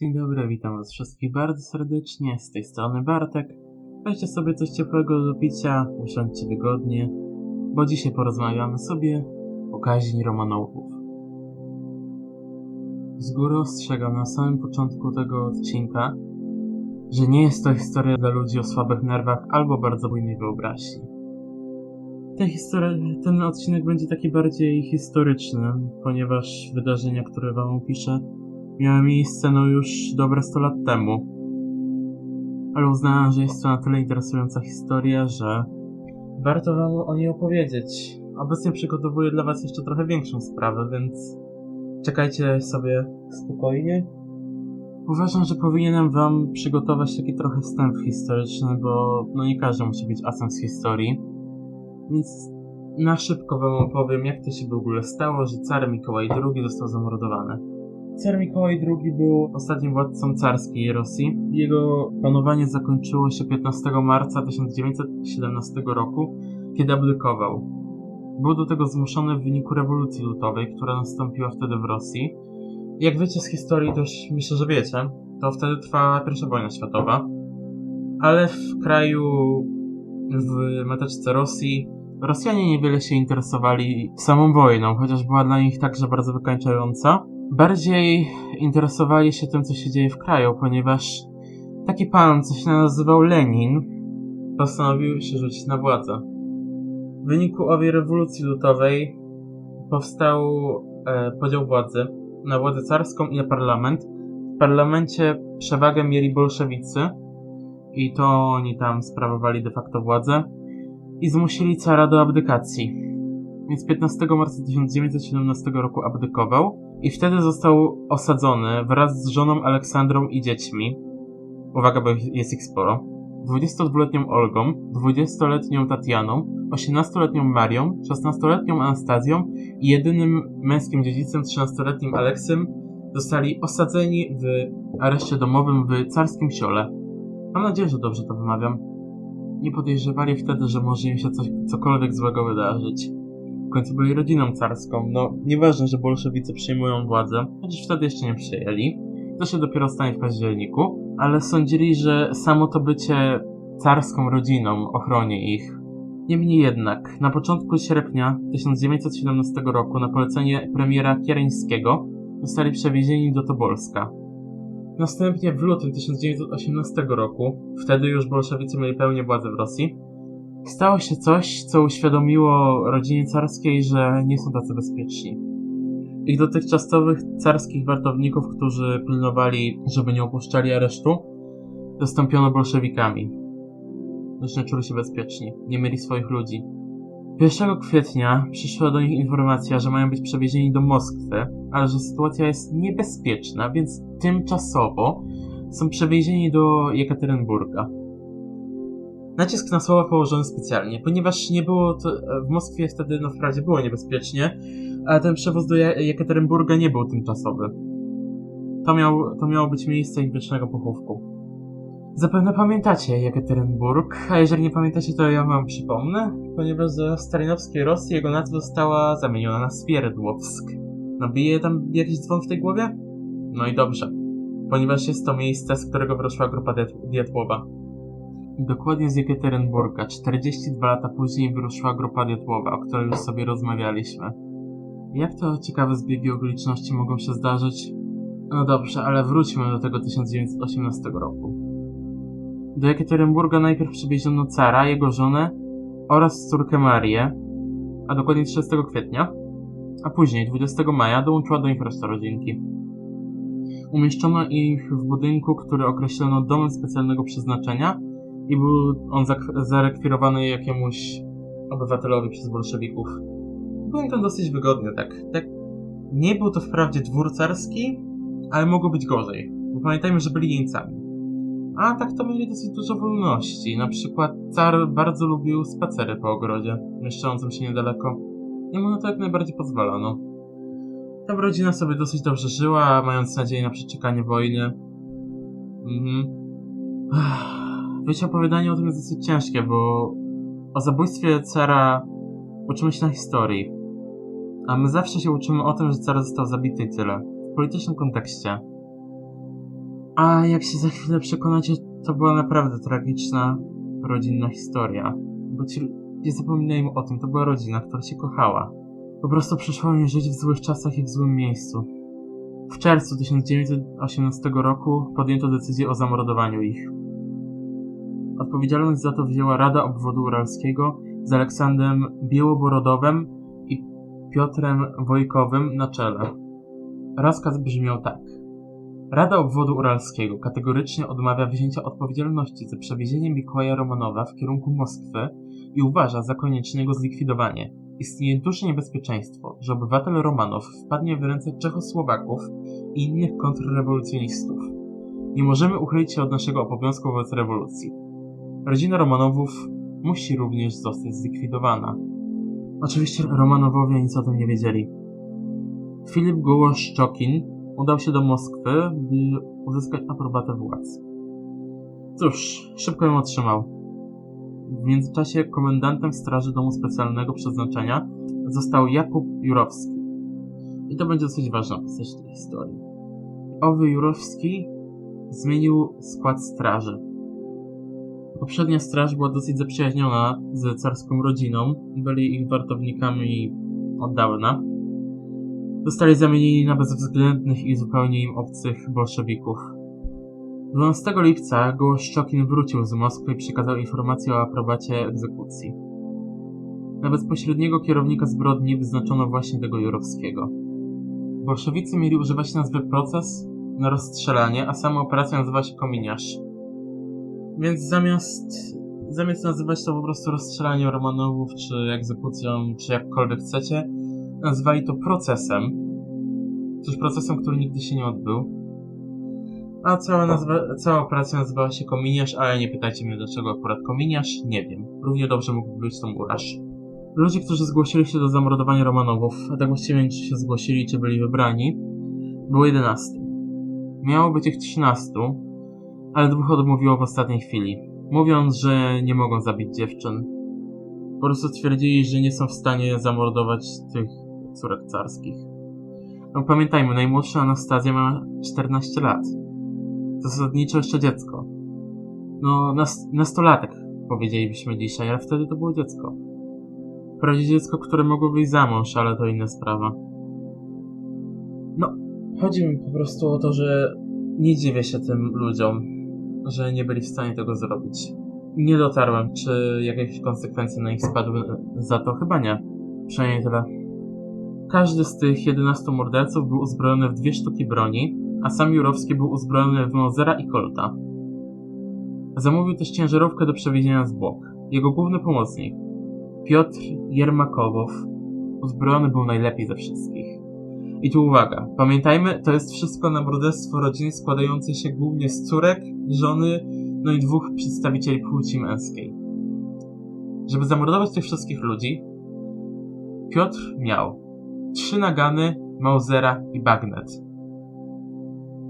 Dzień dobry, witam was wszystkich bardzo serdecznie, z tej strony Bartek. Weźcie sobie coś ciepłego do picia, usiądźcie wygodnie, bo dzisiaj porozmawiamy sobie o kaźni Romanowów. Z góry ostrzegam na samym początku tego odcinka, że nie jest to historia dla ludzi o słabych nerwach albo bardzo bujnej wyobraźni. Ten odcinek będzie taki bardziej historyczny, ponieważ wydarzenia, które wam opiszę, miały miejsce no już dobre 100 lat temu. Ale uznałem, że jest to na tyle interesująca historia, że warto wam o niej opowiedzieć. Obecnie przygotowuję dla was jeszcze trochę większą sprawę, więc czekajcie sobie spokojnie. Uważam, że powinienem wam przygotować taki trochę wstęp historyczny, bo no nie każdy musi być asem z historii. Więc na szybko wam opowiem, jak to się w ogóle stało, że car Mikołaj II został zamordowany. Car Mikołaj II był ostatnim władcą carskiej Rosji. Jego panowanie zakończyło się 15 marca 1917 roku, kiedy abdykował. Był do tego zmuszony w wyniku rewolucji ludowej, która nastąpiła wtedy w Rosji. Jak wiecie z historii, też myślę, że wiecie, to wtedy trwała I wojna światowa. Ale w kraju, w meteczce Rosji, Rosjanie niewiele się interesowali samą wojną, chociaż była dla nich także bardzo wykańczająca bardziej interesowali się tym, co się dzieje w kraju, ponieważ taki pan, co się nazywał Lenin, postanowił się rzucić na władzę. W wyniku owej rewolucji ludowej powstał e, podział władzy na władzę carską i na parlament. W parlamencie przewagę mieli bolszewicy i to oni tam sprawowali de facto władzę i zmusili cara do abdykacji. Więc 15 marca 1917 roku abdykował i wtedy został osadzony wraz z żoną Aleksandrą i dziećmi. Uwaga, bo jest ich sporo. 22-letnią Olgą, 20-letnią Tatianą, 18-letnią Marią, 16-letnią Anastazją i jedynym męskim dziedzicem 13-letnim Aleksym zostali osadzeni w areszcie domowym w carskim siole. Mam nadzieję, że dobrze to wymawiam. Nie podejrzewali wtedy, że może im się coś, cokolwiek złego wydarzyć. W końcu byli rodziną carską. No, nieważne, że bolszewicy przejmują władzę, chociaż wtedy jeszcze nie przyjęli. To się dopiero stanie w październiku, ale sądzili, że samo to bycie carską rodziną ochroni ich. Niemniej jednak, na początku sierpnia 1917 roku na polecenie premiera Kiereńskiego zostali przewiezieni do Tobolska. Następnie w lutym 1918 roku, wtedy już bolszewicy mieli pełnię władzy w Rosji, Stało się coś, co uświadomiło rodzinie carskiej, że nie są tacy bezpieczni. Ich dotychczasowych carskich wartowników, którzy pilnowali, żeby nie opuszczali aresztu, zastąpiono bolszewikami. Już nie czuli się bezpieczni, nie mieli swoich ludzi. 1 kwietnia przyszła do nich informacja, że mają być przewiezieni do Moskwy, ale że sytuacja jest niebezpieczna, więc tymczasowo są przewiezieni do Jekaterynburga. Nacisk na słowa położony specjalnie, ponieważ nie było to, w Moskwie wtedy no wprawdzie było niebezpiecznie, a ten przewóz do Jekaterynburga nie był tymczasowy. To, miał, to miało być miejsce ich wiecznego pochówku. Zapewne pamiętacie Jekaterynburg, a jeżeli nie pamiętacie, to ja wam przypomnę, ponieważ za stalinowskiej Rosji jego nazwa została zamieniona na Swierdłowsk. No bije tam jakiś dzwon w tej głowie? No i dobrze, ponieważ jest to miejsce, z którego wyrosła grupa Dietłowa. Dokładnie z Jekaterinburga, 42 lata później wyruszyła grupa Dietłowa, o której już sobie rozmawialiśmy. Jak to ciekawe zbiegi okoliczności mogą się zdarzyć? No dobrze, ale wróćmy do tego 1918 roku. Do Jekaterinburga najpierw przywieziono cara, jego żonę oraz córkę Marię, a dokładnie 30 kwietnia, a później 20 maja dołączyła do nich reszta rodzinki. Umieszczono ich w budynku, który określono domem specjalnego przeznaczenia, i był on zarekwirowany jakiemuś obywatelowi przez bolszewików. Byłem tam dosyć wygodny, tak. tak. Nie był to wprawdzie dwór carski, ale mogło być gorzej, bo pamiętajmy, że byli jeńcami. A tak to mieli dosyć dużo wolności. Na przykład car bardzo lubił spacery po ogrodzie, mieszczącym się niedaleko. I mu na to jak najbardziej pozwalano. Ta rodzina sobie dosyć dobrze żyła, mając nadzieję na przeczekanie wojny. Mhm. Wiecie, opowiadanie o tym jest dosyć ciężkie, bo o zabójstwie cara uczymy się na historii. A my zawsze się uczymy o tym, że car został zabity i tyle. W politycznym kontekście. A jak się za chwilę przekonacie, to była naprawdę tragiczna rodzinna historia. Bo ci, nie zapominajmy o tym, to była rodzina, która się kochała. Po prostu przyszło mi żyć w złych czasach i w złym miejscu. W czerwcu 1918 roku podjęto decyzję o zamordowaniu ich. Odpowiedzialność za to wzięła Rada Obwodu Uralskiego z Aleksandrem Białoborodowem i Piotrem Wojkowym na czele. Rozkaz brzmiał tak. Rada Obwodu Uralskiego kategorycznie odmawia wzięcia odpowiedzialności za przewiezienie Mikołaja Romanowa w kierunku Moskwy i uważa za konieczne jego zlikwidowanie. Istnieje duże niebezpieczeństwo, że obywatel Romanow wpadnie w ręce Czechosłowaków i innych kontrrewolucjonistów. Nie możemy uchylić się od naszego obowiązku wobec rewolucji. Rodzina Romanowów musi również zostać zlikwidowana. Oczywiście Romanowowie nic o tym nie wiedzieli. Filip Gołoszczokin udał się do Moskwy, by uzyskać aprobatę władz. Cóż, szybko ją otrzymał. W międzyczasie komendantem Straży Domu Specjalnego Przeznaczenia został Jakub Jurowski. I to będzie dosyć ważna postać tej historii. Owy Jurowski zmienił skład straży. Poprzednia straż była dosyć zaprzyjaźniona z carską rodziną, byli ich wartownikami od dawna. Zostali zamienieni na bezwzględnych i zupełnie im obcych bolszewików. 12 lipca Gołoszczokin wrócił z Moskwy i przekazał informację o aprobacie egzekucji. Na bezpośredniego kierownika zbrodni wyznaczono właśnie tego Jurowskiego. Bolszewicy mieli używać nazwy proces na rozstrzelanie, a sama operacja nazywa się kominiarz. Więc zamiast, zamiast nazywać to po prostu rozstrzelaniem Romanowów, czy egzekucją, czy jakkolwiek chcecie, nazwali to procesem. Cóż, procesem, który nigdy się nie odbył. A cała, nazwa, cała operacja nazywała się Kominiarz, ale nie pytajcie mnie dlaczego akurat Kominiarz, nie wiem. Równie dobrze mógł być to Murarz. Ludzie, którzy zgłosili się do zamordowania Romanowów, a tak właściwie czy się zgłosili, czy byli wybrani, było 11. Miało być ich 13, ale dwóch odmówiło w ostatniej chwili, mówiąc, że nie mogą zabić dziewczyn. Po prostu stwierdzili, że nie są w stanie zamordować tych córek carskich. No pamiętajmy, najmłodsza Anastazja ma 14 lat. Zasadniczo jeszcze dziecko. No, nas, nastolatek, powiedzielibyśmy dzisiaj, ale wtedy to było dziecko. Wprawdzie dziecko, które mogło wyjść za mąż, ale to inna sprawa. No, chodzi mi po prostu o to, że nie dziwię się tym ludziom, że nie byli w stanie tego zrobić. Nie dotarłem, czy jakieś konsekwencje na nich spadły za to. Chyba nie. Przynajmniej tyle. Każdy z tych 11 morderców był uzbrojony w dwie sztuki broni, a sam Jurowski był uzbrojony w Mausera i Colta. Zamówił też ciężarówkę do przewiezienia zwłok. Jego główny pomocnik, Piotr Jermakowow, uzbrojony był najlepiej ze wszystkich. I tu uwaga, pamiętajmy, to jest wszystko na morderstwo rodziny składające się głównie z córek, żony, no i dwóch przedstawicieli płci męskiej. Żeby zamordować tych wszystkich ludzi, Piotr miał trzy nagany, Mausera i bagnet.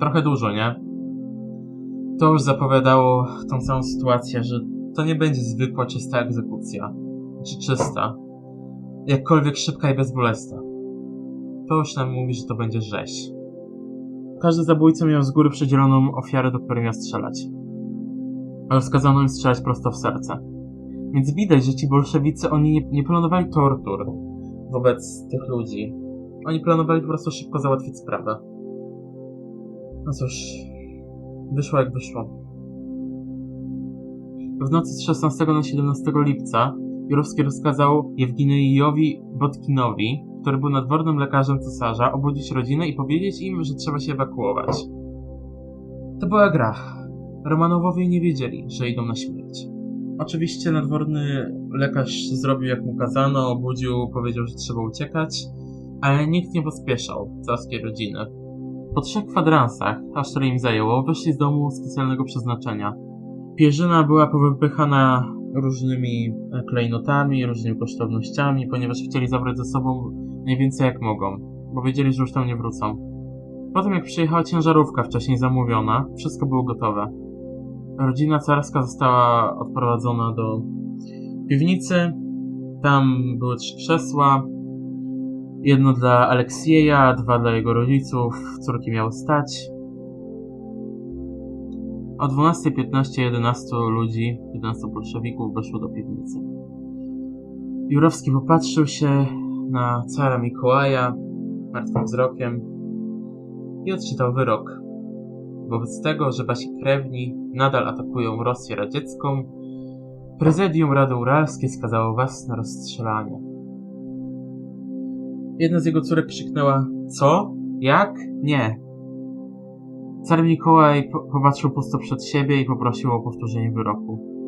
Trochę dużo, nie? To już zapowiadało tą samą sytuację, że to nie będzie zwykła, czysta egzekucja. Czy czysta. Jakkolwiek szybka i bezbolesna. To już nam mówi, że to będzie rzeź. Każdy zabójca miał z góry przydzieloną ofiarę, do której miał strzelać. Rozkazano im strzelać prosto w serce. Więc widać, że ci bolszewicy, oni nie, nie planowali tortur wobec tych ludzi. Oni planowali po prostu szybko załatwić sprawę. No cóż, wyszło jak wyszło. W nocy z 16 na 17 lipca Jurowski rozkazał Jewginejowi Botkinowi, który był nadwornym lekarzem cesarza, obudzić rodzinę i powiedzieć im, że trzeba się ewakuować. To była gra. Romanowowie nie wiedzieli, że idą na śmierć. Oczywiście nadworny lekarz zrobił jak mu kazano, obudził, powiedział, że trzeba uciekać, ale nikt nie pospieszał carskiej rodziny. Po trzech kwadransach, aż tyle im zajęło, wyszli z domu specjalnego przeznaczenia. Pierzyna była powypychana różnymi klejnotami, różnymi kosztownościami, ponieważ chcieli zabrać ze sobą najwięcej jak mogą, bo wiedzieli, że już tam nie wrócą. Potem jak przyjechała ciężarówka wcześniej zamówiona, wszystko było gotowe. Rodzina carska została odprowadzona do piwnicy. Tam były trzy krzesła, Jedno dla Aleksieja, dwa dla jego rodziców, córki miały stać. O 12.15 11 ludzi, 11 bolszewików weszło do piwnicy. Jurowski popatrzył się na cara Mikołaja martwym wzrokiem i odczytał wyrok. Wobec tego, że wasi krewni nadal atakują Rosję radziecką, prezydium Rady Uralskie skazało was na rozstrzelanie. Jedna z jego córek krzyknęła: Co? Jak? Nie. Car Mikołaj po- popatrzył pusto przed siebie i poprosił o powtórzenie wyroku.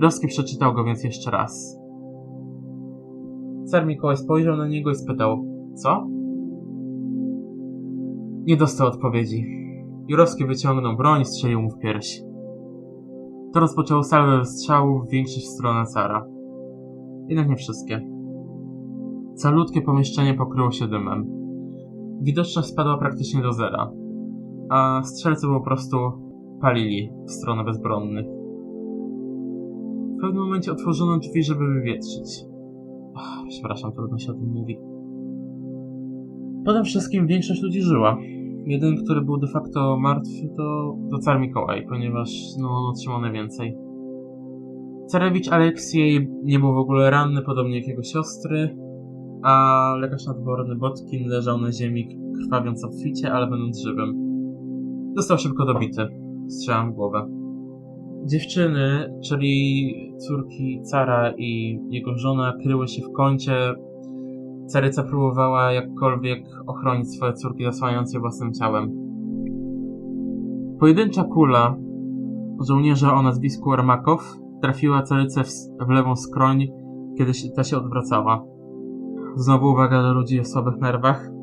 Rowski przeczytał go więc jeszcze raz. Car Mikołaj spojrzał na niego i spytał: Co? Nie dostał odpowiedzi. Jurowski wyciągnął broń i strzelił mu w pierś. To rozpoczęło salwę strzałów, większość w stronę cara. Jednak nie wszystkie. Calutkie pomieszczenie pokryło się dymem. Widoczność spadła praktycznie do zera, a strzelcy po prostu palili w stronę bezbronnych. W pewnym momencie otworzono drzwi, żeby wywietrzyć. Ach, przepraszam, trudno się o tym mówi. Potem wszystkim większość ludzi żyła. Jeden, który był de facto martwy, to, to car Mikołaj, ponieważ no, on otrzymał najwięcej. Carewicz Aleksiej nie był w ogóle ranny, podobnie jak jego siostry, a lekarz nadworny Botkin leżał na ziemi, krwawiąc obficie, ale będąc żywym. Został szybko dobity, strzałem w głowę. Dziewczyny, czyli córki cara i jego żona, kryły się w kącie. Caryca próbowała jakkolwiek ochronić swoje córki, zasłaniając je własnym ciałem. Pojedyncza kula żołnierza o nazwisku Ermakow trafiła carycę w, w lewą skroń, kiedy ta się odwracała. Znowu uwaga dla ludzi o słabych nerwach.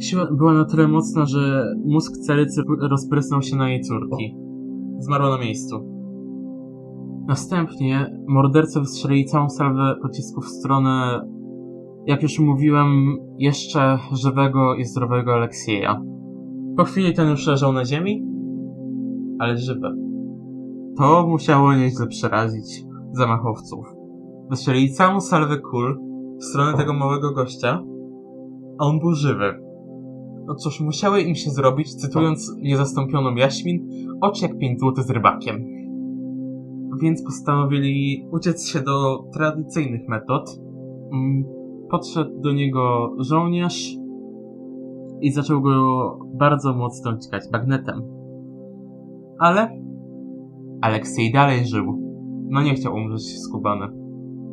Siła była na tyle mocna, że mózg carycy rozprysnął się na jej córki. Zmarła na miejscu. Następnie mordercy wystrzelili całą salwę pocisków w stronę, jak już mówiłem, jeszcze żywego i zdrowego Aleksieja. Po chwili ten już leżał na ziemi, ale żywy. To musiało nieźle przerazić zamachowców. Wystrzelili całą salwę kul w stronę tego małego gościa, a on był żywy. No cóż, musiały im się zrobić, cytując niezastąpioną Jaśmin, oczy jak pięć złoty z rybakiem. Więc postanowili uciec się do tradycyjnych metod. Mm, Podszedł do niego żołnierz i zaczął go bardzo mocno dźgać bagnetem. Ale Aleksiej dalej żył. No nie chciał umrzeć skubany.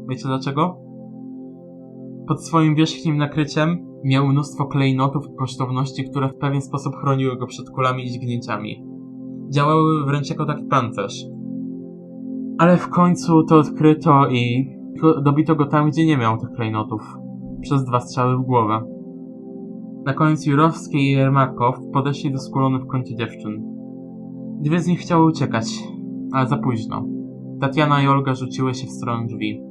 Wiecie dlaczego? Pod swoim wierzchnim nakryciem miał mnóstwo klejnotów i kosztowności, które w pewien sposób chroniły go przed kulami i dźgnięciami. Działały wręcz jako taki pancerz. Ale w końcu to odkryto i dobito go tam, gdzie nie miał tych klejnotów. Przez dwa strzały w głowę. Na koniec Jurowski i Jermakow podeszli do skulonych w kącie dziewczyn. Dwie z nich chciały uciekać, ale za późno. Tatiana i Olga rzuciły się w stronę drzwi.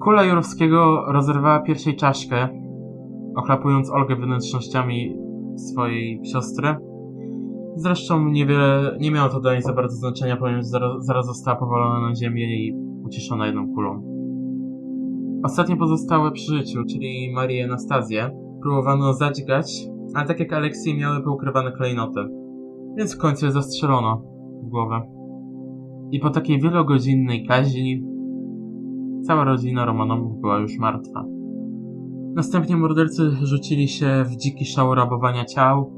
Kula Jurowskiego rozerwała pierwszej czaszkę, ochlapując Olgę wnętrznościami swojej siostry. Zresztą niewiele, nie miało to dla niej za bardzo znaczenia, ponieważ zaraz, zaraz została powalona na ziemię i uciszona jedną kulą. Ostatnie pozostałe przy życiu, czyli Marię Anastazję, próbowano zadźgać, ale tak jak Aleksiej miały poukrywane klejnoty. Więc w końcu je zastrzelono w głowę. I po takiej wielogodzinnej kaźni cała rodzina Romanowów była już martwa. Następnie mordercy rzucili się w dziki szał rabowania ciał,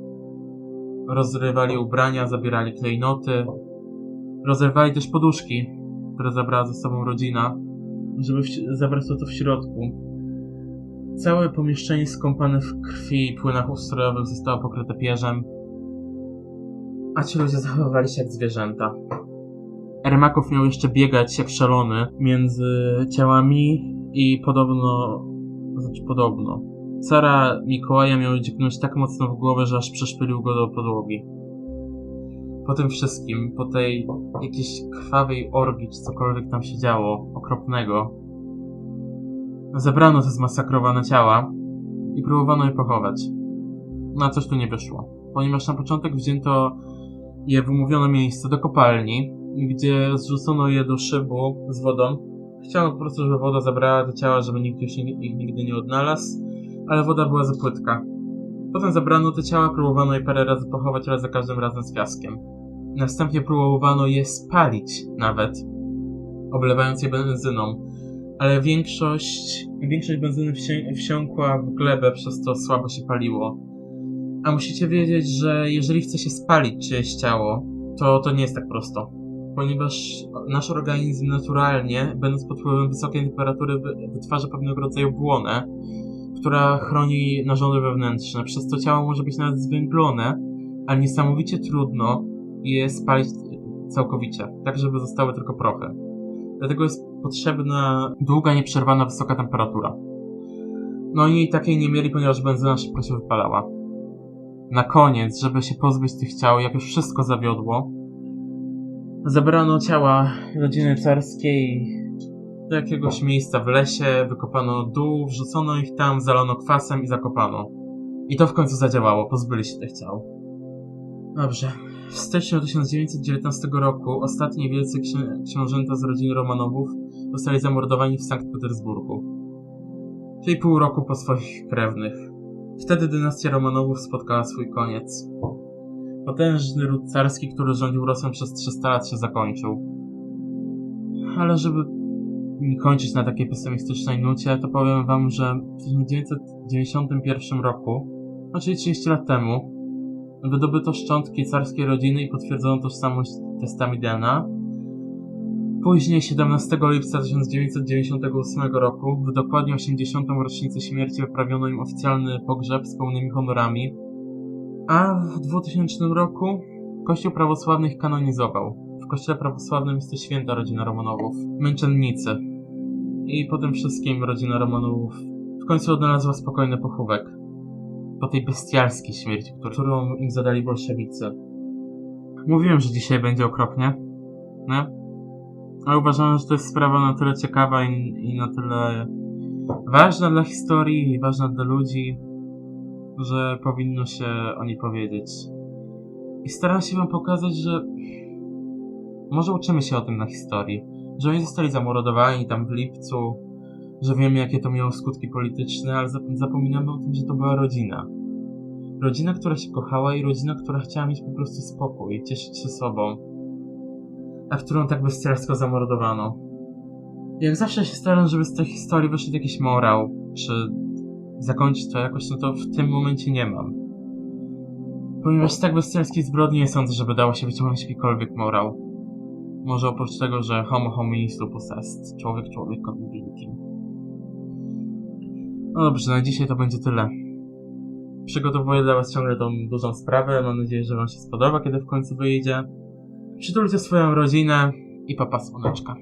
rozrywali ubrania, zabierali klejnoty, rozerwali też poduszki, które zabrała ze sobą rodzina, żeby zabrać to, to w środku. Całe pomieszczenie skąpane w krwi i płynach ustrojowych zostało pokryte pierzem, a ci ludzie zachowywali się jak zwierzęta. Ermakow miał jeszcze biegać jak szalony między ciałami i podobno, znaczy podobno, cara Mikołaja miał dźgnąć tak mocno w głowę, że aż przeszpylił go do podłogi. Po tym wszystkim, po tej jakiejś krwawej orgii, czy cokolwiek tam się działo, okropnego, zebrano te zmasakrowane ciała i próbowano je pochować. Na coś tu nie wyszło, ponieważ na początek wzięto je w umówione miejsce do kopalni, gdzie zrzucono je do szybu z wodą. Chciano po prostu, żeby woda zabrała te ciała, żeby nikt już ich nigdy nie odnalazł, ale woda była za płytka. Potem zabrano te ciała, próbowano je parę razy pochować, ale za każdym razem z fiaskiem. Następnie próbowano je spalić nawet, oblewając je benzyną, ale większość, większość benzyny wsi- wsiąkła w glebę, przez to słabo się paliło. A musicie wiedzieć, że jeżeli chce się spalić czyjeś ciało, to to nie jest tak prosto. Ponieważ nasz organizm naturalnie, będąc pod wpływem wysokiej temperatury, wy- wytwarza pewnego rodzaju błonę, która chroni narządy wewnętrzne. Przez to ciało może być nawet zwęglone, ale niesamowicie trudno je spalić całkowicie, tak żeby zostały tylko prochy. Dlatego jest potrzebna długa, nieprzerwana wysoka temperatura. No oni takiej nie mieli, ponieważ benzyna szybko się wypalała. Na koniec, żeby się pozbyć tych ciał, jak już wszystko zawiodło, zabrano ciała rodziny carskiej do jakiegoś miejsca w lesie, wykopano dół, wrzucono ich tam, zalono kwasem i zakopano. I to w końcu zadziałało, pozbyli się tych ciał. Dobrze. W styczniu 1919 roku ostatni wielcy księ- książęta z rodziny Romanowów zostali zamordowani w Sankt Petersburgu. Czyli pół roku po swoich krewnych. Wtedy dynastia Romanowów spotkała swój koniec. Potężny ród carski, który rządził Rosją przez 300 lat się zakończył. Ale żeby nie kończyć na takiej pesymistycznej nucie, to powiem wam, że w 1991 roku, czyli 30 lat temu, wydobyto szczątki carskiej rodziny i potwierdzono tożsamość testami DNA. Później, 17 lipca 1998 roku, w dokładnie 80. rocznicę śmierci wyprawiono im oficjalny pogrzeb z pełnymi honorami, a w 2000 roku Kościół prawosławny ich kanonizował. W Kościele prawosławnym jest to święta rodzina Romanowów, męczennicy. I po tym wszystkim rodzina Romanowów w końcu odnalazła spokojny pochówek po tej bestialskiej śmierci, którą im zadali bolszewicy. Mówiłem, że dzisiaj będzie okropnie, nie? Ale uważam, że to jest sprawa na tyle ciekawa i, i na tyle ważna dla historii i ważna dla ludzi, że powinno się o niej powiedzieć. I staram się wam pokazać, że może uczymy się o tym na historii, że oni zostali zamordowani tam w lipcu, że wiemy, jakie to miało skutki polityczne, ale zap- zapominamy o tym, że to była rodzina. Rodzina, która się kochała i rodzina, która chciała mieć po prostu spokój, cieszyć się sobą, a którą tak bestialsko zamordowano. Jak zawsze się staram, żeby z tej historii wyszedł jakiś morał, czy zakończyć to jakoś, no to w tym momencie nie mam. Ponieważ tak bestialskiej zbrodni nie sądzę, żeby dało się wyciągnąć jakikolwiek morał. Może oprócz tego, że homo hominis lupus est, człowiek człowiekowi wilkiem. No dobrze, na dzisiaj to będzie tyle. Przygotowuję dla Was ciągle tą dużą sprawę. Mam nadzieję, że Wam się spodoba, kiedy w końcu wyjdzie. Przytulcie swoją rodzinę i papa słoneczka.